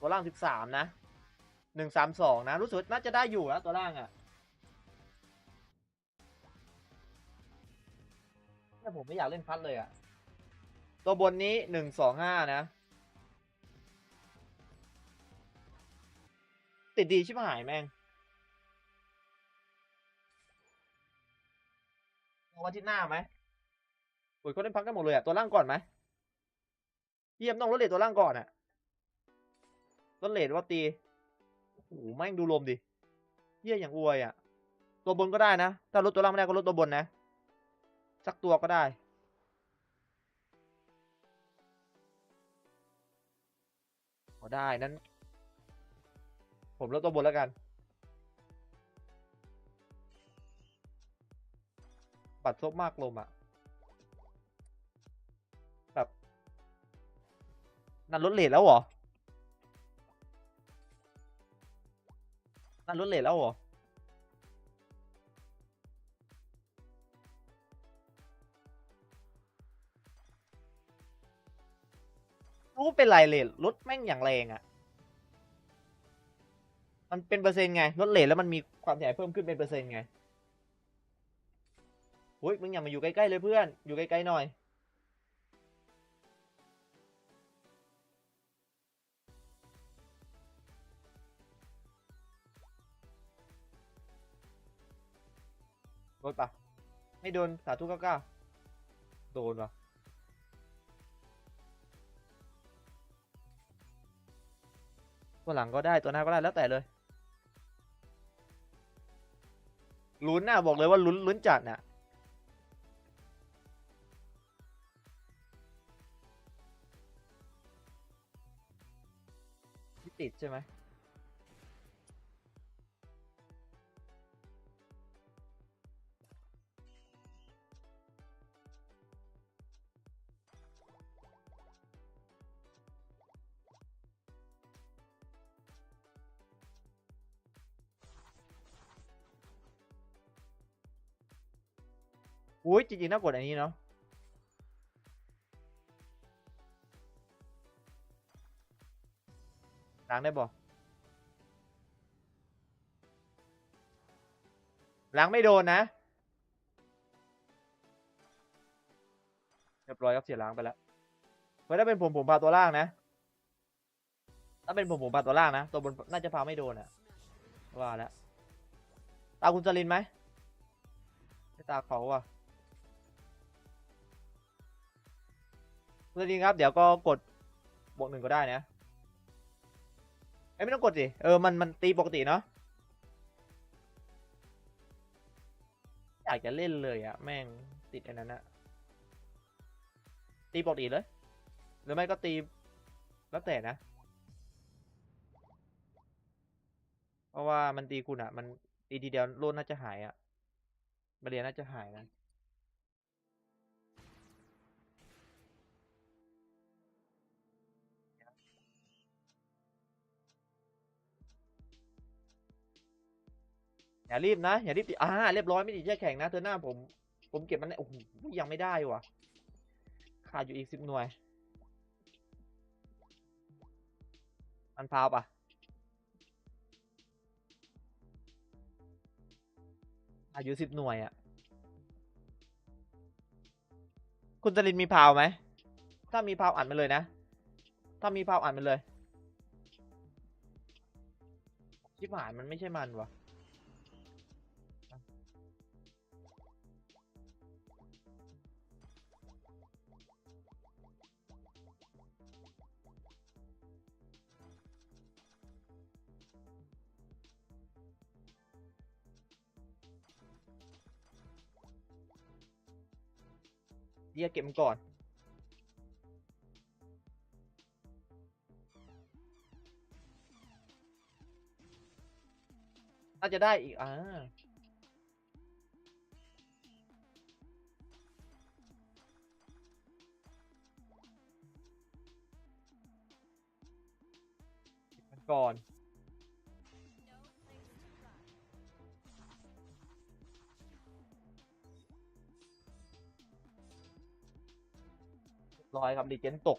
ตัวล่างสิบสามนะหนึ่งสามสองนะ รู้สึกน่าจะได้อยู่แล้วตัวล่างอะ่ะแต่ผมไม่อยากเล่นพัดเลยอะ่ะ ตัวบนนี้หนึ่งสองห้านะ ติดดีชิบหายแม่งเอาวันที่หน้าไหมโอ้ยเขาเล่นพักกันหมดเลยอะตัวล่างก่อนไหมเยี่ยมต้องลดเลทตัวล่างก่อนอะ ลดเลทว่าตีโอ้โหแม่งดูลมดิเยี่ยอย่างอวยอะตัวบนก็ได้นะ ถ้าลดตัวล่างไม่ได้ก็ลดตัวบนนะ สักตัวก็ได้พอได้นั้น ผมลดตัวบนแล้วกัน ปัดซบมากลมอะแบบนั่นลดเลทแล้วเหรอั่นลดเลทแล้วเหรอรู้เป็นไรเลทลดแม่งอย่างแรงอะมันเป็นเปอร์เซ็นต์ไงลดเลทแล้วมันมีความเสียหายเพิ่มขึ้นเป็นเปอร์เซ็นต์ไงอุ้ยมึงอย่ามาอยู่ใกล้ๆเลยเพื่อน อยู่ใกล้ๆหน่อย โดนปะไม่โดนสาธุเก้าเก้าโดนปะตัวหลังก็ได้ตัวหน้าก็ได้แล้วแต่เลยลุ้นน่ะบอกเลยว่าลุ้นลุ้นจัดน่ะที่ติดใช่ไหม อุ้ยจริงๆน่ากดอันนี้เนาะล้างได้บ่ล้างไม่โดนนะเรียบร้อยครับเสียล้างไปแล้วเฮ้ยถ้าเป็นผมผมพาตัวล่างนะ ถ้าเป็นผมผมพาตัวล่างนะ ตัวบนน่าจะพาไม่โดนอะว่าแล้วตาคุณจรินไหมไม่ตาเขาว่ะ คุณจรินครับ เดี๋ยวก็กดบวกหนึ่งก็ได้นะเอ้ไม่ต้องกดสิ เออ มัน มันตีปกติเนาะ อยากจะเล่นเลยอะแม่งติดอันนั้นอะตีปกติเลย หรือไม่ก็ตี แล้วแต่นะ เพราะว่ามันตีคุณอะมันตีทีเดียวโลนน่าจะหายอะบาเรียนน่าจะหายนะ อย่ารีบนะ อย่ารีบติดอ่าเรียบร้อยไม่ติดแช่แข็งนะเธอหน้าผม ผมเก็บมันโอ้โหยังไม่ได้วะขาดอยู่อีกสิบหน่วย มันพาวปะอายุสิบหน่วยอะ่ะ คุณจรินมีพาวไหม ถ้ามีพาวอัดมาเลยนะ ถ้ามีพาวอัดมาเลยชิบหายมันไม่ใช่มันวะ เดียเก็บมันก่อน น่าจะได้อีก อ่า ก่อน ร้อยครับดีเจนตก